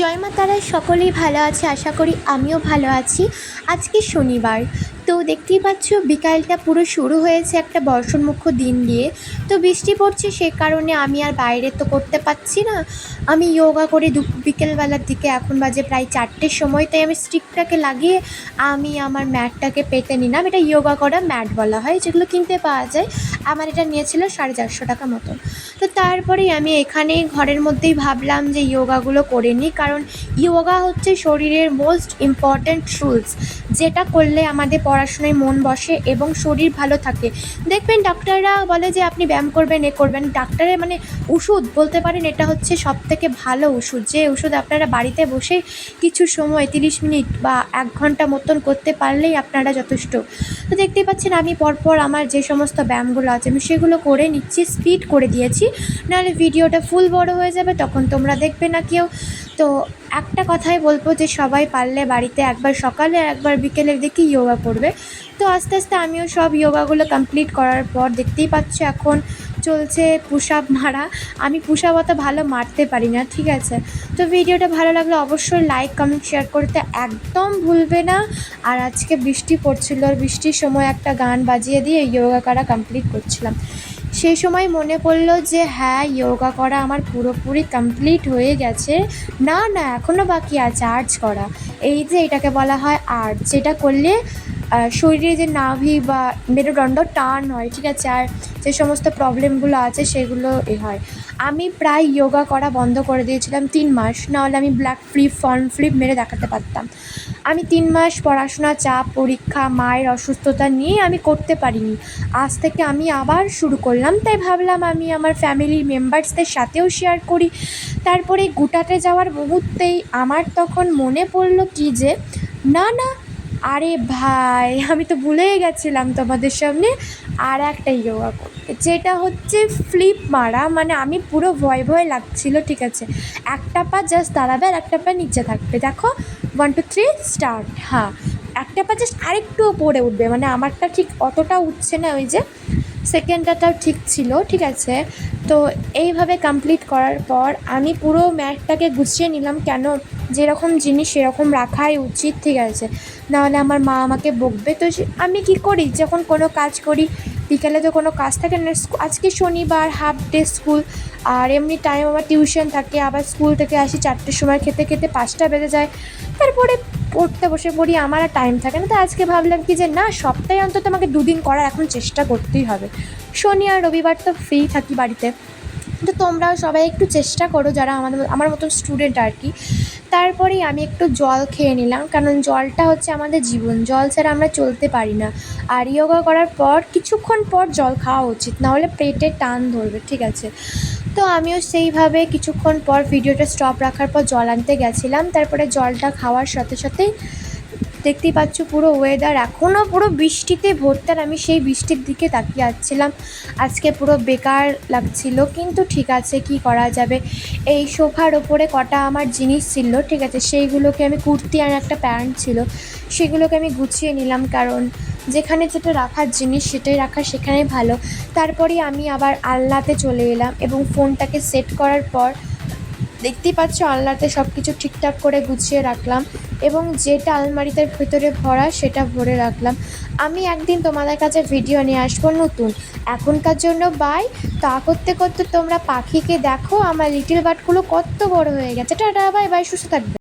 জয় মা তারা সকলেই ভালো আছে, আশা করি আমিও ভালো আছি। আজকে শনিবার, তো দেখতেই পাচ্ছ বিকালটা পুরো শুরু হয়েছে একটা বর্ষণমুখ্য দিন দিয়ে। তো বৃষ্টি পড়ছে সে কারণে আমি আর বাইরে তো করতে পারছি না। আমি যোগা করে দু, বিকেলবেলার দিকে এখন বাজে প্রায় চারটের সময়, তাই আমি স্টিকটাকে লাগিয়ে আমি আমার ম্যাটটাকে পেতে নিলাম। এটা যোগা করা ম্যাট বলা হয়, যেগুলো কিনতে পাওয়া যায়। আমার এটা নিয়েছিল সাড়ে চারশো টাকা মতন। তো তারপরেই আমি এখানে ঘরের মধ্যেই ভাবলাম যে যোগাগুলো করে নিই কারণ ইয়োগা হচ্ছে শরীরের মোস্ট ইম্পর্ট্যান্ট রুলস যেটা করলে আমাদের পড়াশোনায় মন বসে এবং শরীর ভালো থাকে। দেখবেন ডাক্তাররা বলে যে আপনি ব্যায়াম করবেন, এ করবেন। ডাক্তারের মানে ওষুধ বলতে পারেন, এটা হচ্ছে সব থেকে ভালো ওষুধ। যে ওষুধ আপনারা বাড়িতে বসে কিছু সময়, তিরিশ মিনিট বা এক ঘণ্টা মতন করতে পারলেই আপনারা যথেষ্ট। তো দেখতেই পাচ্ছেন, আমি পরপর আমার যে সমস্ত ব্যায়ামগুলো আছে, আমি সেগুলো করে নিচ্ছি স্পিড করে দিয়েছি। নাহলে ভিডিওটা ফুল বড় হয়ে যাবে, তখন তোমরা দেখবে না কেউ। তো একটা কথাই বলব যে সবাই পারলে বাড়িতে একবার সকালে একবার বিকেলের দিকে যোগা করবে। তো আস্তে আস্তে আমিও সব ইয়োগাগুলো কমপ্লিট করার পর দেখতেই পাচ্ছ এখন চলছে পুশ মারা। আমি পুশ অত ভালো মারতে পারি না, ঠিক আছে? তো ভিডিওটা ভালো লাগলে অবশ্যই লাইক কমেন্ট শেয়ার করতে একদম ভুলবে না। আর আজকে বৃষ্টি পড়ছিল, আর বৃষ্টির সময় একটা গান বাজিয়ে দিয়ে যোগা করা কমপ্লিট করছিলাম। সেই সময় মনে পড়ল যে হ্যাঁ যোগা করা আমার পুরোপুরি কমপ্লিট হয়ে গেছে। না না এখনও বাকি আছে আর্টস করা। এই যে এটাকে বলা হয় আর্ট যেটা করলে শরীরে যে নাভি বা মেরুদণ্ড টান হয়, ঠিক আছে, আর যে সমস্ত প্রবলেমগুলো আছে, সেগুলো এ হয়। আমি প্রায় যোগা করা বন্ধ করে দিয়েছিলাম তিন মাস, নাহলে আমি ব্ল্যাক ফ্লিপ ফর্ম ফ্লিপ মেরে দেখাতে পারতাম। আমি তিন মাস পড়াশোনা, চাপ, পরীক্ষা, মায়ের অসুস্থতা নিয়ে আমি করতে পারিনি। আজ থেকে আমি আবার শুরু করলাম, তাই ভাবলাম আমি আমার ফ্যামিলির মেম্বার্সদের সাথেও শেয়ার করি। তারপরে গুটাতে যাওয়ার মুহূর্তেই আমার তখন মনে পড়ল কি যে, না না আরে ভাই, আমি তো ভুলেই গেছিলাম তোমাদের সামনে আর একটা ইয়োগা করতে। যেটা হচ্ছে ফ্লিপ মারা মানে আমি পুরো ভয় ভয় লাগছিল, ঠিক আছে? একটা পা জাস্ট দাঁড়াবে আর একটা পা নিচে থাকবে। দেখো ওয়ান টু থ্রি স্টার্ট হ্যাঁ। একটা পা জাস্ট আরেকটু উপরে উঠবে মানে আমারটা ঠিক অতটা উঠছে না, ওই যে সেকেন্ডটাটাও ঠিক ছিল, ঠিক আছে? তো এইভাবে কমপ্লিট করার পর আমি পুরো ম্যাটটাকে গুছিয়ে নিলাম কেন? যেরকম জিনিস সেরকম রাখাই উচিত, ঠিক আছে? নাহলে আমার মা আমাকে বকবে। তো আমি কি করি? যখন কোনো কাজ করি, বিকালে তো কোনো কাজ থাকে না। আজকে শনিবার হাফ ডে স্কুল আর এমনি টাইম আমার টিউশন থাকে, আবার স্কুল থেকে আসি চারটের সময়, খেতে খেতে পাঁচটা বেজে যায়। তারপরে পড়তে বসে পড়ি, আমার আর টাইম থাকে না। তো আজকে ভাবলাম কি যে, না, সপ্তাহে অন্তত আমাকে দুদিন করার এখন চেষ্টা করতেই হবে। শনি আর রবিবার তো ফ্রি থাকি বাড়িতে। তো তোমরাও সবাই একটু চেষ্টা করো, যারা আমাদের, আমার মতন স্টুডেন্ট আর কি। তারপরেই আমি একটু জল খেয়ে নিলাম, কারণ জলটা হচ্ছে আমাদের জীবন। জল ছাড়া আমরা চলতে পারি না। আর ইয়োগা করার পর, কিছুক্ষণ পর জল খাওয়া উচিত নাহলে পেটে টান ধরবে, ঠিক আছে? তো আমিও সেইভাবে কিছুক্ষণ পর ভিডিওটা স্টপ রাখার পর জল আনতে গেছিলাম। তারপরে জলটা খাওয়ার সাথে সাথেই দেখতেই পাচ্ছ পুরো ওয়েদার এখনও পুরো বৃষ্টিতে ভর্তি আর আমি সেই বৃষ্টির দিকে তাকিয়ে যাচ্ছিলাম আজকে পুরো বেকার লাগছিল, কিন্তু ঠিক আছে, কি করা যাবে? এই সোফার ওপরে কটা আমার জিনিস ছিল, ঠিক আছে, সেইগুলোকে আমি কুর্তি আর একটা প্যান্ট ছিল, সেগুলোকে আমি গুছিয়ে নিলাম, কারণ যেখানে যেটা রাখার জিনিস সেটাই রাখা সেখানেই ভালো। তারপরে আমি আবার আলনাতে চলে এলাম এবং ফোনটাকে সেট করার পর দেখতেই পাচ্ছ আলনাতে সব কিছু ঠিকঠাক করে গুছিয়ে রাখলাম এবং যেটা আলমারিতে ভিতরে ভরা সেটা ভরে রাখলাম। আমি একদিন তোমাদের কাছে ভিডিও নিয়ে আসব নতুন। এখনকার জন্য বাই তা করতে করতে তোমরা পাখিকে দেখো, আমার লিটিল বার্ডগুলো কত বড় হয়ে গেছে। টাটা বাই বাই সুস্থ থাকবে।